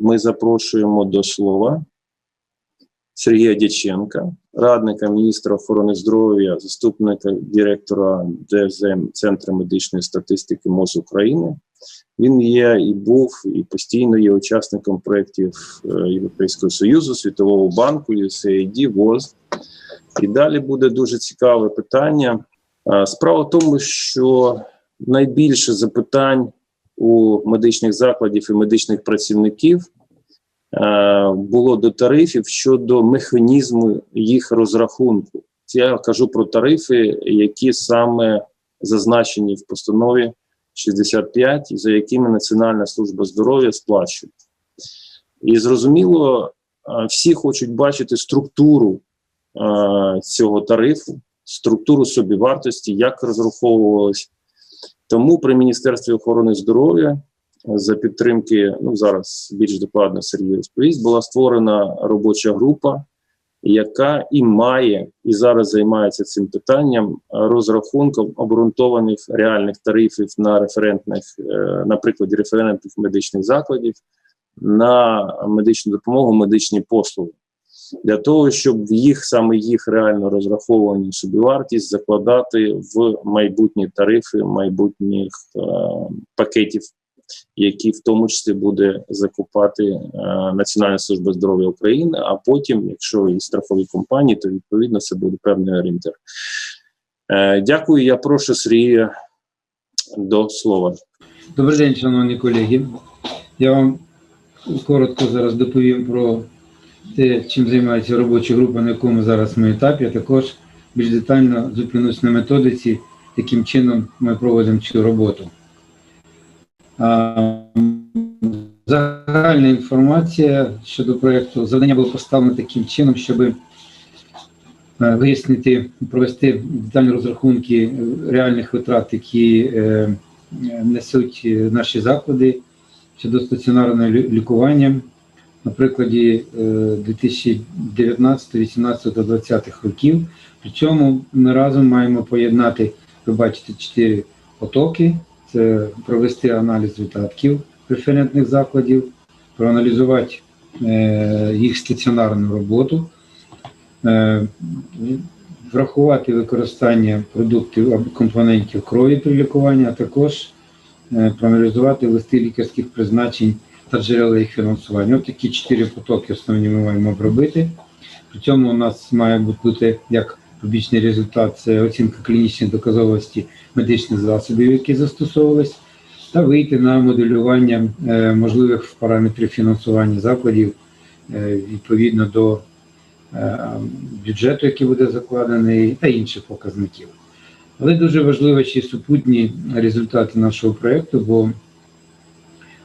ми запрошуємо до слова Сергія Дяченка, радника міністра охорони здоров'я, заступника директора ДЗМ Центру медичної статистики МОЗ України. Він є і був, і постійно є учасником проєктів е, Європейського Союзу, Світового банку, USAID, ВОЗ. І далі буде дуже цікаве питання. Справа в тому, що найбільше запитань у медичних закладів і медичних працівників е, було до тарифів щодо механізму їх розрахунку. Я кажу про тарифи, які саме зазначені в постанові 65, за якими Національна служба здоров'я сплачує. І зрозуміло, е, всі хочуть бачити структуру е, цього тарифу, структуру собівартості, як розраховувалось. Тому при Міністерстві охорони здоров'я за підтримки, ну зараз більш докладно Сергій розповість, була створена робоча група, яка і має, і зараз займається цим питанням розрахунком обґрунтованих реальних тарифів на референтних, е, на прикладі референтних медичних закладів на медичну допомогу, медичні послуги. Для того, щоб їх саме їх реально розраховані собівартість закладати в майбутні тарифи майбутніх е, пакетів, які в тому числі буде закупати е, Національна служба здоров'я України. А потім, якщо і страхові компанії, то відповідно це буде певний орієнтир. Е, дякую. Я прошу Сергія до слова. Добрий день, шановні колеги. Я вам коротко зараз доповім про те, чим займається робоча група, на якому зараз ми етапі, а також більш детально зупинусь на методиці, яким чином ми проводимо цю роботу. Загальна інформація щодо проєкту. Завдання було поставлено таким чином, щоб е, вияснити, провести детальні розрахунки реальних витрат, які е, несуть е, наші заклади щодо стаціонарного лікування на прикладі е, 2019, 18 та 20 років. При цьому ми разом маємо поєднати, ви бачите, чотири потоки: це провести аналіз видатків референтних закладів, проаналізувати е, їх стаціонарну роботу, е, врахувати використання продуктів або компонентів крові при лікуванні, а також е, проаналізувати листи лікарських призначень та джерела їх фінансування. Ось такі чотири потоки основні ми маємо обробити. При цьому у нас має бути як побічний результат це оцінка клінічної доказовості медичних засобів, які застосовувались, та вийти на моделювання е, можливих параметрів фінансування закладів е, відповідно до е, бюджету, який буде закладений, та інших показників. Але дуже важливо ще супутні результати нашого проєкту, бо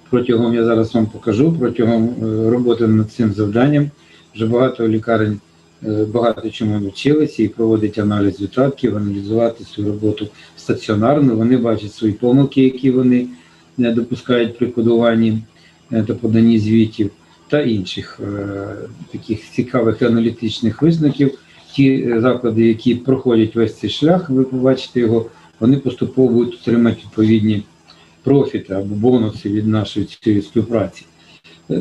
протягом я зараз вам покажу, протягом е, роботи над цим завданням вже багато лікарень е, багато чому навчилися і проводять аналіз відтатків, аналізувати цю роботу стаціонарно. Вони бачать свої помилки, які вони не допускають при кодуванні е, та поданні звітів, та інших таких цікавих аналітичних висновків. Ті заклади, які проходять весь цей шлях, ви побачите його, вони поступово будуть отримати відповідні профіти або бонуси від нашої цієї співпраці.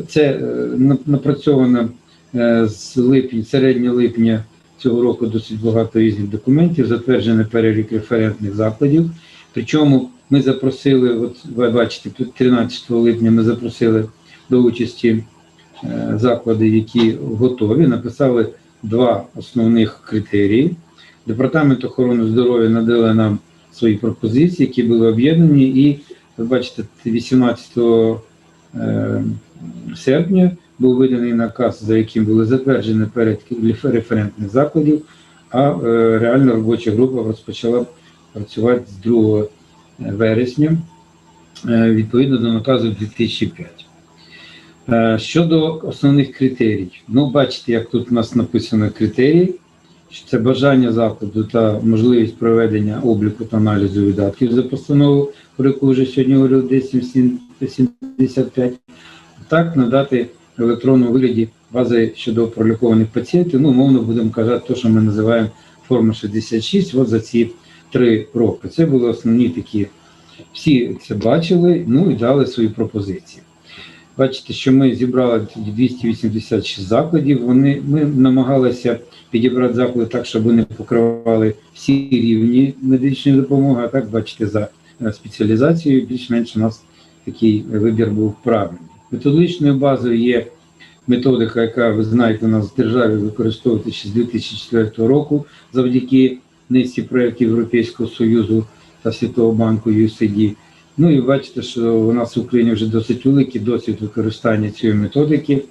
Це е, на- напрацьовано е, з липня, середньо липня цього року досить багато різних документів, затверджений перелік референтних закладів. Причому ми запросили, от ви бачите, 13 липня ми запросили до участі е, заклади, які готові, написали два основних критерії. Департамент охорони здоров'я надали нам свої пропозиції, які були об'єднані, і ви бачите, 18 е, серпня був виданий наказ, за яким були затверджені перед референтних закладів, а е, реальна робоча група розпочала працювати з 2 вересня е, відповідно до наказу 2005. Е, Щодо основних критерій, ну бачите, як тут у нас написано критерії, це бажання закладу та можливість проведення обліку та аналізу видатків за постанову, про яку вже сьогодні говорив 1075, так надати в електронному вигляді бази щодо пролікованих пацієнтів. Ну, умовно будемо казати, те, що ми називаємо форма 66, от за ці три роки. Це були основні такі, всі це бачили, ну і дали свої пропозиції. Бачите, що ми зібрали тоді 286 закладів. Вони ми намагалися підібрати заклади так, щоб вони покривали всі рівні медичної допомоги. А так, бачите, за е, спеціалізацією більш-менш у нас такий вибір був правильний. Методичною базою є методика, яка ви знаєте, у нас в державі використовується ще з 2004 року завдяки низці проєктів Європейського Союзу та Світового банку USAID. Ну і бачите, що у нас в Україні вже досить великий досвід використання цієї методики.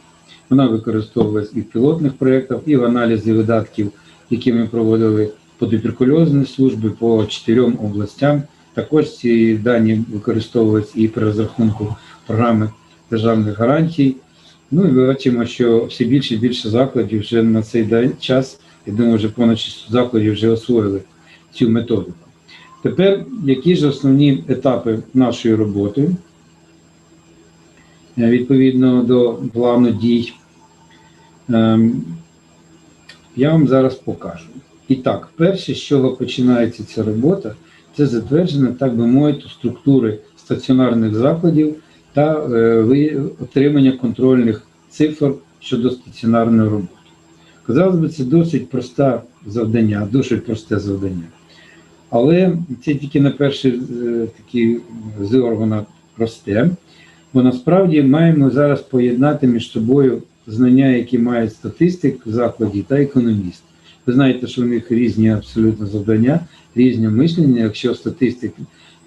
Вона використовувалась і в пілотних проєктах, і в аналізі видатків, які ми проводили по туберкульозній службі по чотирьом областям. Також ці дані використовувалися і при розрахунку програми державних гарантій. Ну і ми бачимо, що все більше і більше закладів вже на цей час, я думаю, вже понад 600 закладів вже освоїли цю методику. Тепер які ж основні етапи нашої роботи Е, відповідно до плану дій? Ем, Я вам зараз покажу. І так, перше, з чого починається ця робота, це затвердження, так би мовити, структури стаціонарних закладів та е, отримання контрольних цифр щодо стаціонарної роботи. Казалось би, це досить просте завдання, досить просте завдання. Але це тільки на перший е, такий зір воно просте, бо насправді маємо зараз поєднати між собою знання, які мають статистик в закладі та економіст. Ви знаєте, що в них різні абсолютно завдання, різні мислення. Якщо статистик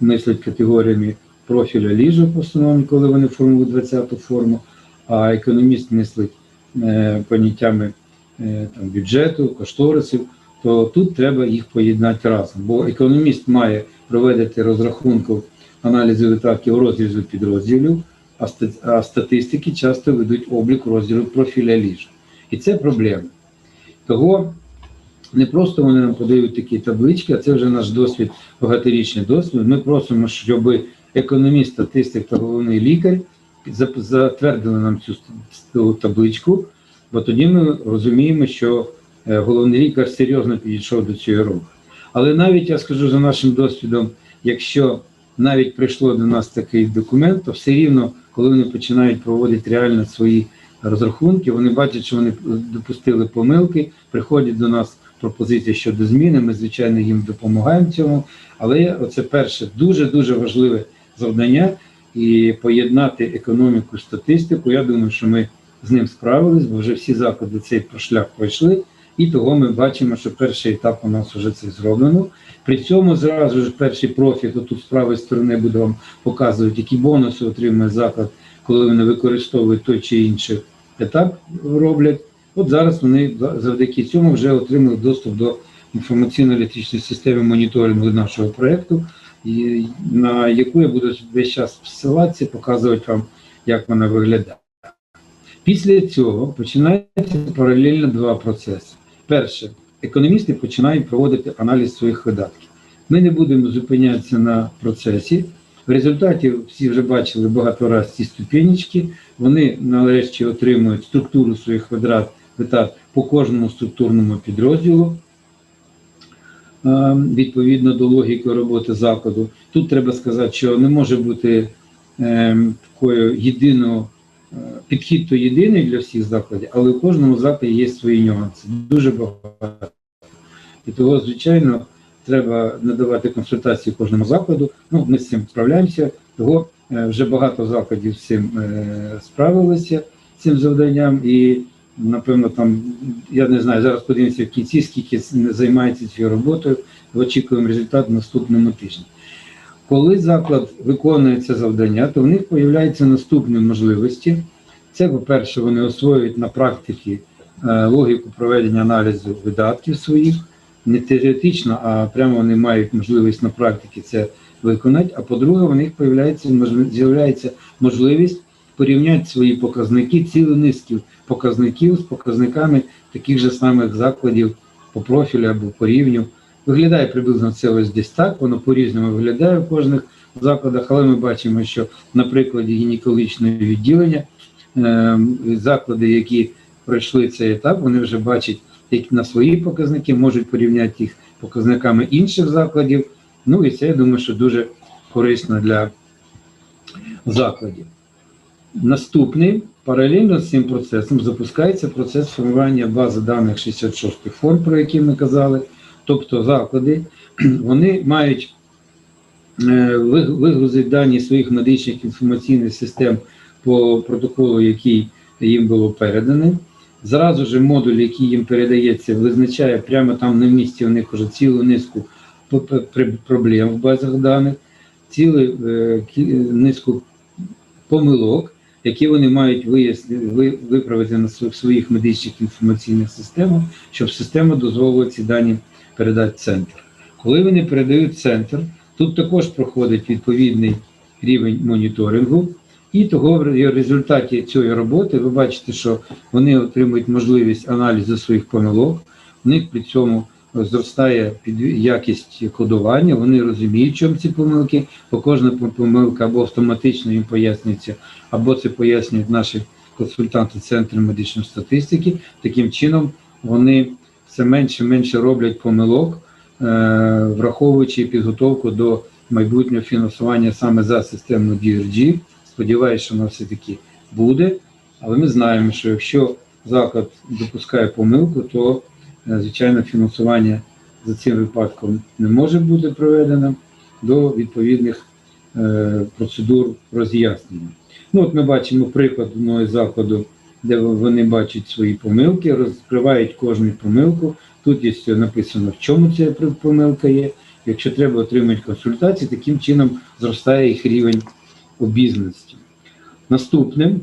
мислить категоріями профіля ліжок, в основному, коли вони формують 20-ту форму, а економіст мислить е, поняттями е, там, бюджету, кошторисів, то тут треба їх поєднати разом. Бо економіст має проводити розрахунку аналізу витрат розрізу підрозділів, а статистики часто ведуть облік розділу профіля ліжок. І це проблема. Того не просто вони нам подають такі таблички, а це вже наш досвід, багаторічний досвід. Ми просимо, щоб економіст, статистик та головний лікар затвердили нам цю табличку, бо тоді ми розуміємо, що головний лікар серйозно підійшов до цієї роботи. Але навіть я скажу за нашим досвідом, якщо навіть прийшло до нас такий документ, то все рівно, коли вони починають проводити реально свої розрахунки, вони бачать, що вони допустили помилки, приходять до нас пропозиції щодо зміни. Ми, звичайно, їм допомагаємо цьому. Але оце перше дуже дуже важливе завдання і поєднати економіку, статистику. Я думаю, що ми з ним справились, бо вже всі заклади цей шлях пройшли. І того ми бачимо, що перший етап у нас вже це зроблено. При цьому зразу ж перший профіль, тут з правої сторони буде вам показувати, які бонуси отримує заклад, коли вони використовують той чи інший етап роблять. От зараз вони завдяки цьому вже отримали доступ до інформаційно-електричної системи моніторингу нашого проєкту, на яку я буду весь час посилатися, показувати вам, як вона виглядає. Після цього починаються паралельно два процеси. Перше, економісти починають проводити аналіз своїх видатків. Ми не будемо зупинятися на процесі. В результаті всі вже бачили багато разів ці ступенечки. Вони нарешті отримують структуру своїх витрат витрат по кожному структурному підрозділу. е, Відповідно до логіки роботи закладу. Тут треба сказати, що не може бути е, такою єдиного е, підхід то єдиний для всіх закладів, але у кожному закладі є свої нюанси. Дуже багато. І того, звичайно, треба надавати консультації кожному закладу. Ну, ми з цим справляємося. Того е, вже багато закладів з цим е, справилися з цим завданням. І напевно, там я не знаю, зараз подивимося в кінці, скільки займається цією роботою. Очікуємо результат в наступному тижні. Коли заклад виконує це завдання, то в них з'являються наступні можливості. Це, по-перше, вони освоюють на практиці е, логіку проведення аналізу видатків своїх, не теоретично, а прямо вони мають можливість на практиці це виконати. А по-друге, у них з'являється можливість порівняти свої показники, цілу низки показників з показниками таких же самих закладів по профілю або по рівню. Виглядає приблизно це ось десь так, воно по-різному виглядає в кожних закладах, але ми бачимо, що на прикладі гінекологічного відділення е, заклади, які пройшли цей етап, вони вже бачать як на свої показники, можуть порівняти їх показниками інших закладів. Ну і це я думаю, що дуже корисно для закладів. Наступний паралельно з цим процесом запускається процес формування бази даних 66 фонд, про які ми казали. Тобто заклади вони мають е, вигрузити дані своїх медичних інформаційних систем по протоколу, який їм було передане. Зразу ж модуль, який їм передається, визначає прямо там на місці у них вже цілу низку проблем в базах даних, цілу е, низку помилок, які вони мають вияснити, виправити на св- своїх медичних інформаційних системах, щоб система дозволила ці дані передати центр. Коли вони передають центр, тут також проходить відповідний рівень моніторингу. І того в результаті цієї роботи ви бачите, що вони отримують можливість аналізу своїх помилок. У них при цьому зростає якість кодування. Вони розуміють, чому ці помилки, бо кожна помилка або автоматично їм пояснюється, або це пояснюють наші консультанти Центру медичної статистики. Таким чином вони все менше і менше роблять помилок, е, враховуючи підготовку до майбутнього фінансування саме за систему DRG. Сподіваюся, що вона все-таки буде. Але ми знаємо, що якщо заклад допускає помилку, то е, звичайно фінансування за цим випадком не може бути проведено до відповідних е, процедур роз'яснення. Ну, от ми бачимо приклад одного із закладу, де вони бачать свої помилки, розкривають кожну помилку. Тут є написано, в чому ця помилка є. Якщо треба отримати консультації, таким чином зростає їх рівень обізнаності. Наступним,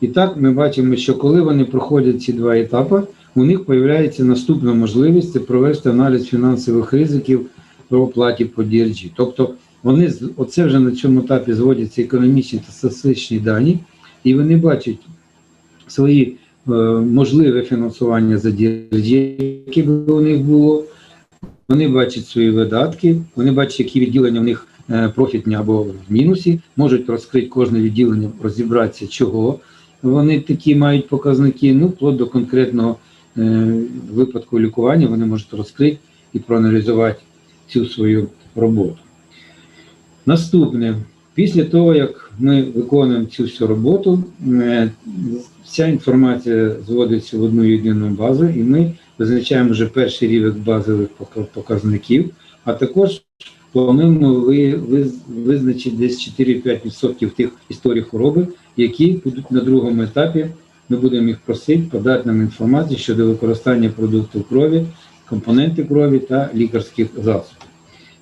і так ми бачимо, що коли вони проходять ці два етапи, у них з'являється наступна можливість це провести аналіз фінансових ризиків при оплаті по DRG. Тобто вони оце вже на цьому етапі зводяться економічні та статистичні дані, і вони бачать свої е, можливе фінансування за DRG, яке б у них було. Вони бачать свої видатки, вони бачать, які відділення в них е, профітні або в мінусі, можуть розкрити кожне відділення, розібратися, чого вони такі мають показники, ну, вплоть до конкретного е, випадку лікування вони можуть розкрити і проаналізувати цю свою роботу. Наступне, після того, як ми виконуємо цю всю роботу, е, вся інформація зводиться в одну єдину базу, і ми визначаємо вже перший рівень базових показників, а також плануємо ви, ви, визначити десь 4-5% тих історій хвороби, які будуть на другому етапі. Ми будемо їх просити подати нам інформацію щодо використання продуктів крові, компоненти крові та лікарських засобів.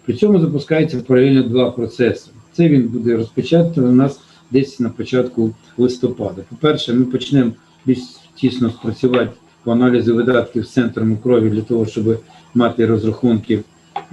При цьому запускається паралельно два процеси. Це він буде розпочати у нас десь на початку листопада. По-перше, ми почнемо більш тісно спрацювати по аналізу видатків з центром крові для того, щоб мати розрахунки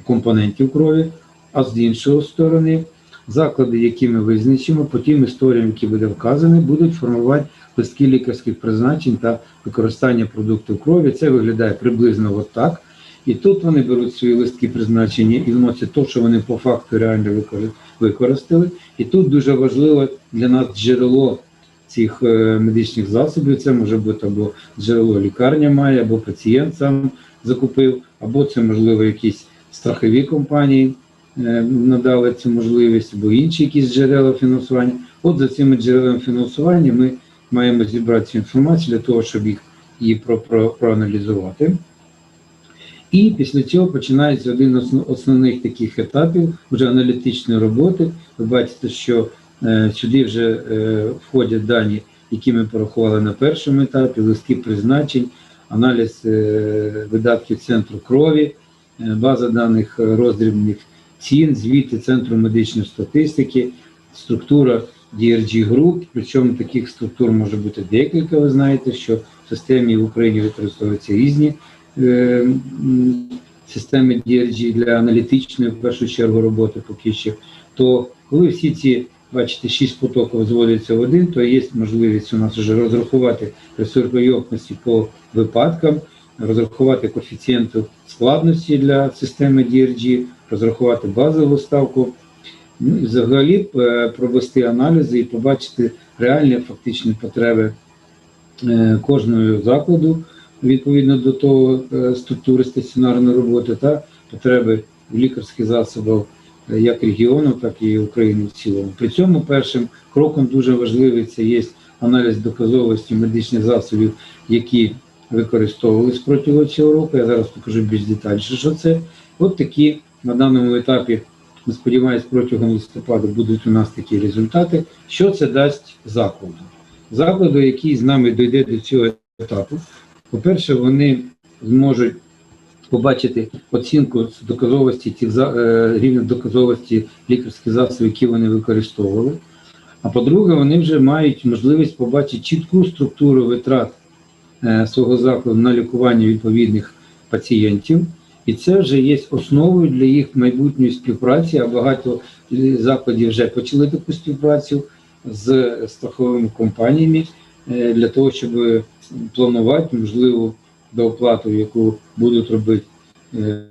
компонентів крові. А з іншої сторони, заклади, які ми визначимо, по тим історіям, які буде вказані, будуть формувати листки лікарських призначень та використання продуктів крові. Це виглядає приблизно от так. І тут вони беруть свої листки призначення і вносять те, що вони по факту реально викори- використали. І тут дуже важливо для нас джерело цих е, медичних засобів. Це може бути або джерело лікарня має, або пацієнт сам закупив, або це можливо якісь страхові компанії е, надали цю можливість, або інші якісь джерела фінансування. От за цими джерелами фінансування ми маємо зібрати цю інформацію для того, щоб їх про, про, проаналізувати. І після цього починається один з основних таких етапів вже аналітичної роботи. Ви бачите, що е, сюди вже е, входять дані, які ми порахували на першому етапі, листки призначень, аналіз е, видатків центру крові, база даних роздрібних цін, звіти Центру медичної статистики, структура DRG груп, причому таких структур може бути декілька. Ви знаєте, що в системі в Україні використовуються різні системи DRG для аналітичної в першу чергу роботи поки що. То коли всі ці, бачите, шість потоків зводяться в один, то є можливість у нас вже розрахувати ресурсойовності по випадкам, розрахувати коефіцієнту складності для системи DRG, розрахувати базову ставку. Ну і взагалі е, провести аналізи і побачити реальні фактичні потреби е, кожного закладу відповідно до того е, структури стаціонарної роботи та потреби в лікарських засобів е, як регіону, так і України в цілому. При цьому першим кроком дуже важливий це є аналіз доказовості медичних засобів, які використовувались протягом цього року. Я зараз покажу більш детальніше, що це. От такі на даному етапі, ми сподіваємось, протягом листопада будуть у нас такі результати. Що це дасть закладу? Закладу, який з нами дійде до цього етапу. По-перше, вони зможуть побачити оцінку доказовості за- е, рівня доказовості лікарських засобів, які вони використовували. А по-друге, вони вже мають можливість побачити чітку структуру витрат е, свого закладу на лікування відповідних пацієнтів. І це вже є основою для їх майбутньої співпраці. А багато закладів вже почали таку співпрацю з страховими компаніями для того, щоб планувати можливу дооплату, яку будуть робити е,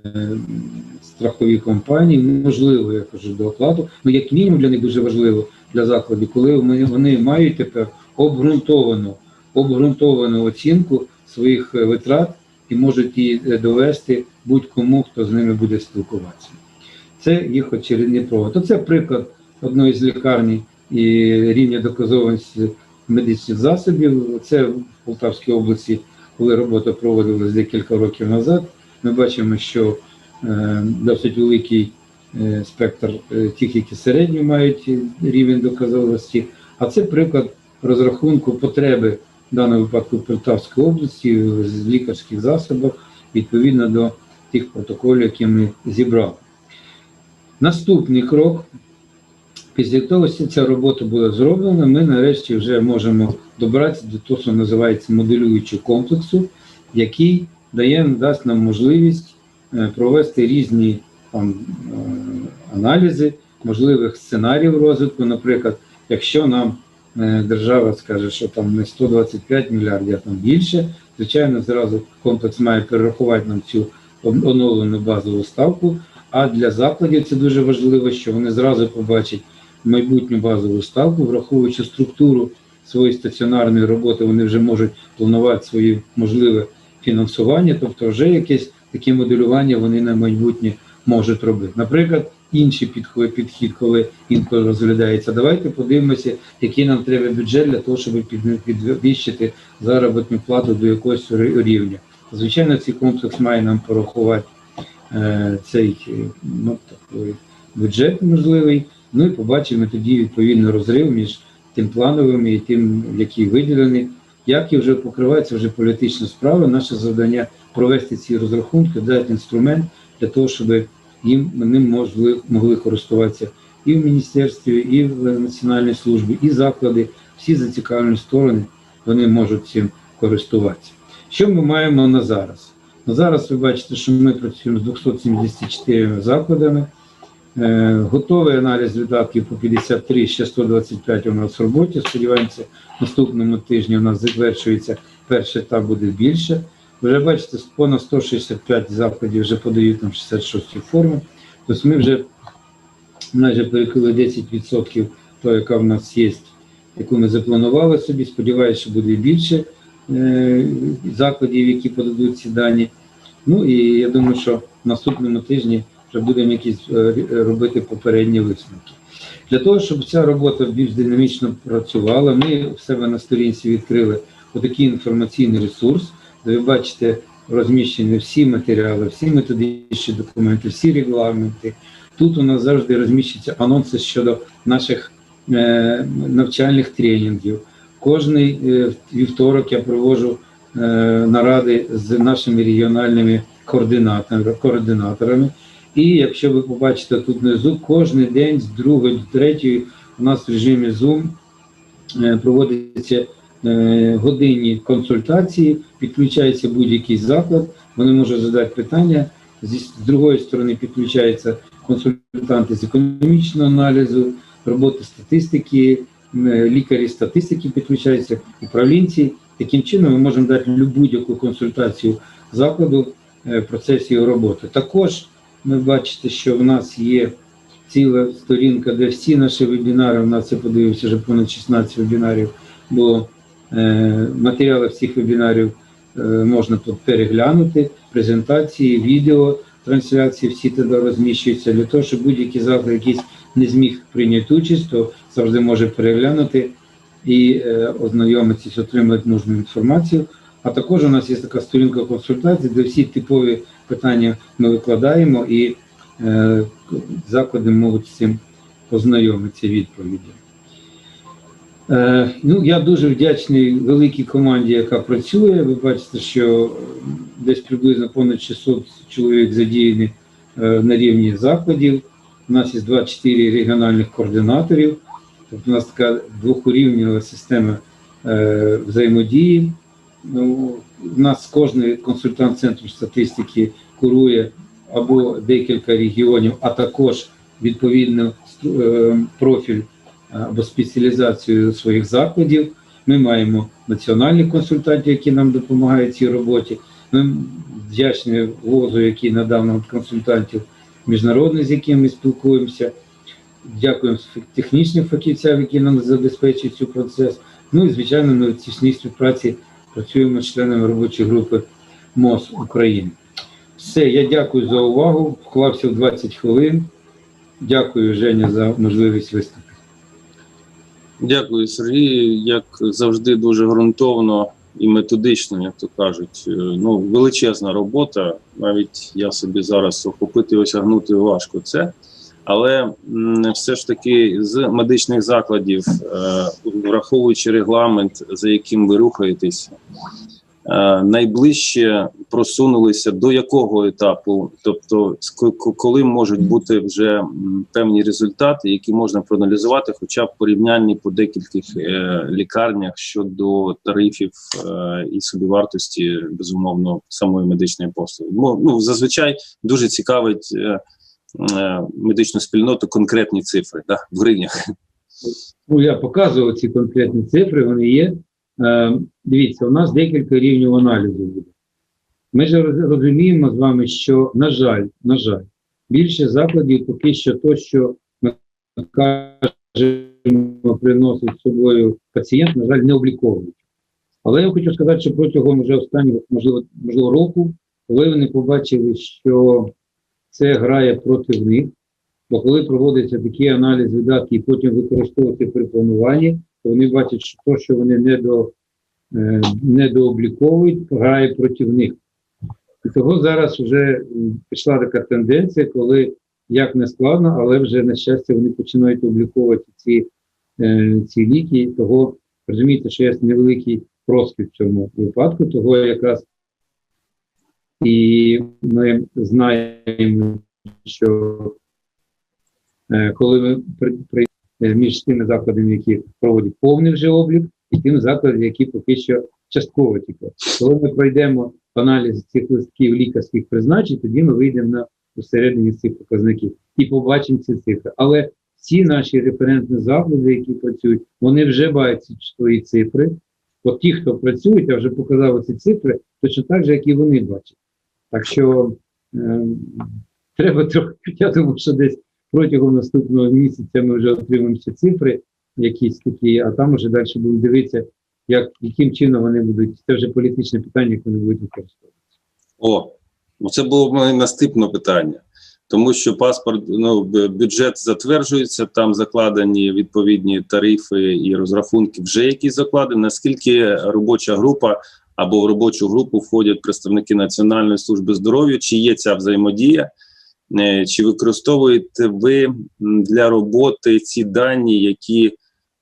страхові компанії. Можливо, я кажу, дооплату. Ну, як мінімум, для них дуже важливо для закладів, коли вони, мають тепер обґрунтовану, обґрунтовану оцінку своїх е, витрат і можуть її е, довести будь-кому, хто з ними буде спілкуватися. Це їх очередний провод. То це приклад одної з лікарні і рівня доказованості медичних засобів. Це в Полтавській області, коли робота проводилась декілька років назад. Ми бачимо, що е, досить великий е, спектр е, тих, які середньо мають рівень доказовості. А це приклад розрахунку потреби в даному випадку в Полтавської області з лікарських засобів відповідно до тих протоколів, які ми зібрали. Наступний крок. Після того, що ця робота була зроблена, ми нарешті вже можемо добратися до того, що називається моделюючого комплексу, який дає дасть нам можливість е, провести різні там, е, аналізи можливих сценаріїв розвитку. Наприклад, якщо нам е, держава скаже, що там не 125 мільярдів, а там більше, звичайно, зразу комплекс має перерахувати нам цю оновлену базову ставку. А для закладів це дуже важливо, що вони зразу побачать майбутню базову ставку, враховуючи структуру своєї стаціонарної роботи, вони вже можуть планувати своє можливе фінансування, тобто вже якесь таке моделювання вони на майбутнє можуть робити. Наприклад, інший підхід, коли інколи розглядається, давайте подивимося, який нам треба бюджет для того, щоб підвищити заробітну плату до якогось рівня. Звичайно, цей комплекс має нам порахувати е, цей ну, такий бюджет можливий. Ну і побачимо тоді відповідно розрив між тим плановим і тим, який виділений. Як і вже покривається вже політична справа, наше завдання провести ці розрахунки, дати інструмент для того, щоб їм ним могли, могли користуватися і в міністерстві, і в національній службі, і заклади, всі зацікавлені сторони вони можуть цим користуватися. Що ми маємо на зараз? На зараз ви бачите, що ми працюємо з 274 закладами. Е, Готовий аналіз видатків по 53, ще 125 у нас в роботі. Сподіваємося, наступному тижні у нас завершується перший етап буде більше. Вже бачите, понад 165 закладів вже подають нам 66 форми. Тобто ми вже майже перекрили 10% того, яка в нас є, яку ми запланували собі. Сподіваюся, що буде більше е, закладів, які подадуть ці дані. Ну і я думаю, що наступному тижні вже будемо якісь е, робити попередні висновки. Для того, щоб ця робота більш динамічно працювала, ми в себе на сторінці відкрили отакий інформаційний ресурс, де ви бачите розміщені всі матеріали, всі методичні документи, всі регламенти. Тут у нас завжди розміщуються анонси щодо наших е, навчальних тренінгів. Кожний е, вівторок я проводжу е, наради з нашими регіональними координаторами, координаторами. І якщо ви побачите тут внизу, кожен день з 2 до 3 у нас в режимі Zoom е, проводяться е, годинні консультації, підключається будь-який заклад, вони можуть задати питання. З другої сторони підключаються консультанти з економічного аналізу, роботи статистики, е, лікарі статистики підключаються, управлінці. Таким чином ми можемо дати будь-яку консультацію закладу в процесі його роботи. Також ви бачите, що в нас є ціла сторінка, де всі наші вебінари, у нас я подивився вже понад 16 вебінарів було. Е, Матеріали всіх вебінарів е, можна тут переглянути, презентації, відео, трансляції всі туди розміщуються, для того, щоб будь-який заклад якийсь не зміг прийняти участь, то завжди може переглянути і е, ознайомитися, отримати нужну інформацію. А також у нас є така сторінка консультацій, де всі типові питання ми викладаємо і е, заклади можуть з цим ознайомитися відповіді. Е, ну, я дуже вдячний великій команді, яка працює. Ви бачите, що десь приблизно понад 600 чоловік задіяні е, на рівні закладів. У нас є 24 регіональних координаторів. Тобто у нас така двохурівнева система е, взаємодії. Ну, у нас кожний консультант центру статистики курує або декілька регіонів, а також відповідно е, профіль або спеціалізацію своїх закладів. Ми маємо національних консультантів, які нам допомагають в цій роботі. Ми вдячні ВОЗу, який надав нам консультантів міжнародних, з якими ми спілкуємося. Дякуємо технічним фахівцям, які нам забезпечують цю процес. Ну і звичайно, в тісній співпраці працюємо з членами робочої групи МОЗ України. Все, я дякую за увагу. Вклався в 20 хвилин. Дякую, Женя, за можливість виступити. Дякую, Сергій. Як завжди, дуже ґрунтовно і методично, як то кажуть. Е, Ну, величезна робота. Навіть я собі зараз охопити і осягнути важко це. Але все ж таки з медичних закладів, е, враховуючи регламент, за яким ви рухаєтесь, е, найближче просунулися до якого етапу? Тобто, коли можуть бути вже певні результати, які можна проаналізувати, хоча б порівнянні по декількох е, лікарнях щодо тарифів і собівартості, безумовно, самої медичної послуги. Ну, зазвичай дуже цікавить медичну спільноту конкретні цифри да, в гривнях. Ну, я показував ці конкретні цифри, вони є. Е, дивіться, у нас декілька рівнів аналізу буде. Ми ж розуміємо з вами, що, на жаль, на жаль, більше закладів поки що то, що ми кажемо, приносить з собою пацієнт, на жаль, не обліковують. Але я хочу сказати, що протягом вже останнього, можливо, можливо, року, коли вони побачили, що це грає проти них, Бо коли проводиться такий аналіз видатків і потім використовується при плануванні, то вони бачать, що то, що вони не до, е, недообліковують, грає проти них. І того зараз вже пішла така тенденція, коли як не складно, але вже на щастя вони починають обліковувати ці, е, ці ліки. Того розумієте, що є невеликий розкид в цьому випадку, того якраз і ми знаємо, що Е, коли ми при, між тими закладами, які проводять повний вже облік, і тими закладами, які поки що частково тільки. Коли ми пройдемо аналіз цих листків лікарських призначень, тоді ми вийдемо на усередині цих показників і побачимо ці цифри. Але всі наші референтні заклади, які працюють, вони вже бачать свої цифри. От ті, хто працюють, я вже показав ці цифри, точно так же, як і вони бачать. Так що е, треба трохи, я думаю, що десь протягом наступного місяця ми вже отримаємо ці цифри, якісь такі, а там вже далі будемо дивитися, як, яким чином вони будуть. Це вже політичне питання, як вони будуть використовувати. О, ну це було б моє наступне питання. Тому що паспорт, ну бюджет затверджується, там закладені відповідні тарифи і розрахунки, вже які закладені. Наскільки робоча група або в робочу групу входять представники Національної служби здоров'я, чи є ця взаємодія? Е, Чи використовуєте ви для роботи ці дані, які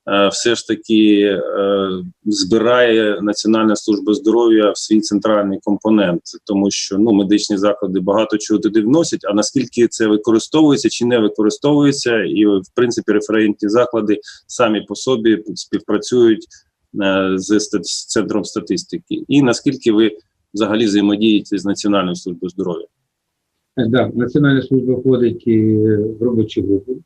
е, все ж таки е, збирає Національна служба здоров'я в свій центральний компонент, тому що ну медичні заклади багато чого туди вносять. А наскільки це використовується чи не використовується, і в принципі референтні заклади самі по собі співпрацюють з, центром статистики, і наскільки ви взагалі взаємодієте з Національною службою здоров'я? Так, Е, да, Національна служба входить в робочу групу.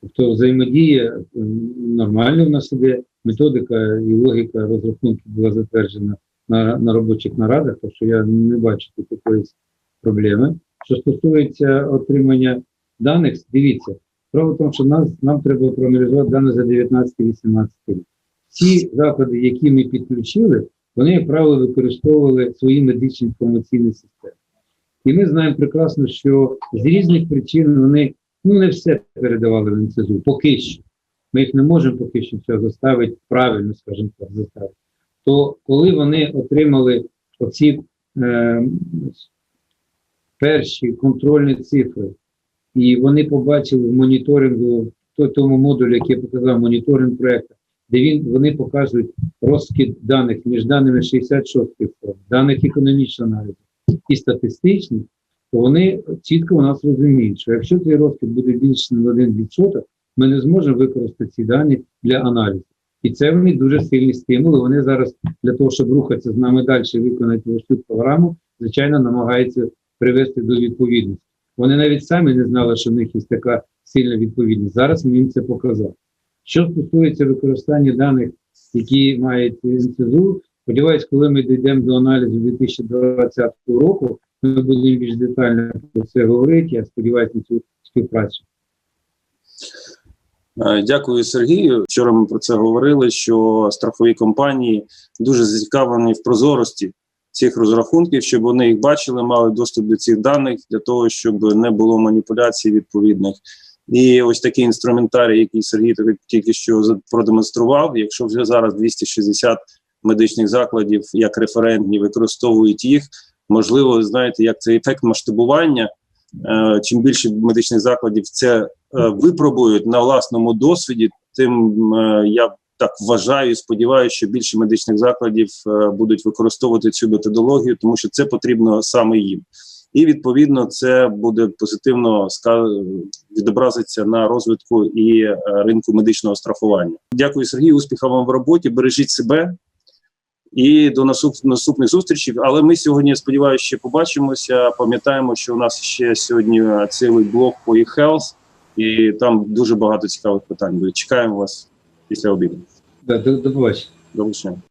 Тобто взаємодія м, нормально в нас іде, методика і логіка розрахунків була затверджена на, на робочих нарадах, так що я не бачу тут якоїсь проблеми. Що стосується отримання даних, дивіться, справа в тому, що нас, нам треба проаналізувати дані за 19-18 рік. Ці заклади, які ми підключили, вони, як правило, використовували свої медичні інформаційні системи. І ми знаємо прекрасно, що з різних причин вони ну не все передавали в НСЗУ, поки що. Ми їх не можемо поки що цього заставити правильно, скажімо так, заставити. То коли вони отримали оці е, перші контрольні цифри, і вони побачили в моніторингу, то- тому модулі, який я показав, моніторинг проекту, де він, вони показують розкид даних між даними 66 форм, даних економічного аналізу і статистичних, то вони чітко у нас розуміють, що якщо цей розкид буде більше на 1%, ми не зможемо використати ці дані для аналізу. І це вони дуже сильні стимули. Вони зараз для того, щоб рухатися з нами далі виконати цю програму, звичайно, намагаються привести до відповідності. Вони навіть самі не знали, що в них є така сильна відповідність. Зараз ми їм це показали. Що стосується використання даних, які мають НСЗУ, сподіваюсь, коли ми дійдемо до аналізу 2020 року, ми будемо більш детально про це говорити. Я сподіваюся на цю співпрацю. Е, Дякую, Сергію. Вчора ми про це говорили, що страхові компанії дуже зацікавлені в прозорості цих розрахунків, щоб вони їх бачили, мали доступ до цих даних для того, щоб не було маніпуляцій відповідних. І ось такий інструментарій, який Сергій тільки- тільки що продемонстрував. Якщо вже зараз 260 медичних закладів як референтні використовують їх, можливо, знаєте, як це ефект масштабування. Е, Чим більше медичних закладів це е, випробують на власному досвіді, тим е, я так вважаю і сподіваюся, що більше медичних закладів будуть використовувати цю методологію, тому що це потрібно саме їм. І відповідно це буде позитивно відобразиться на розвитку і е, ринку медичного страхування. Дякую, Сергій. Успіхів вам в роботі. Бережіть себе і до наступних зустрічей. Але ми сьогодні, сподіваюся, ще побачимося. Пам'ятаємо, що у нас ще сьогодні е, цілий блок по e-health, і там дуже багато цікавих питань буде. Чекаємо вас після обіду. До побачення. До побачення.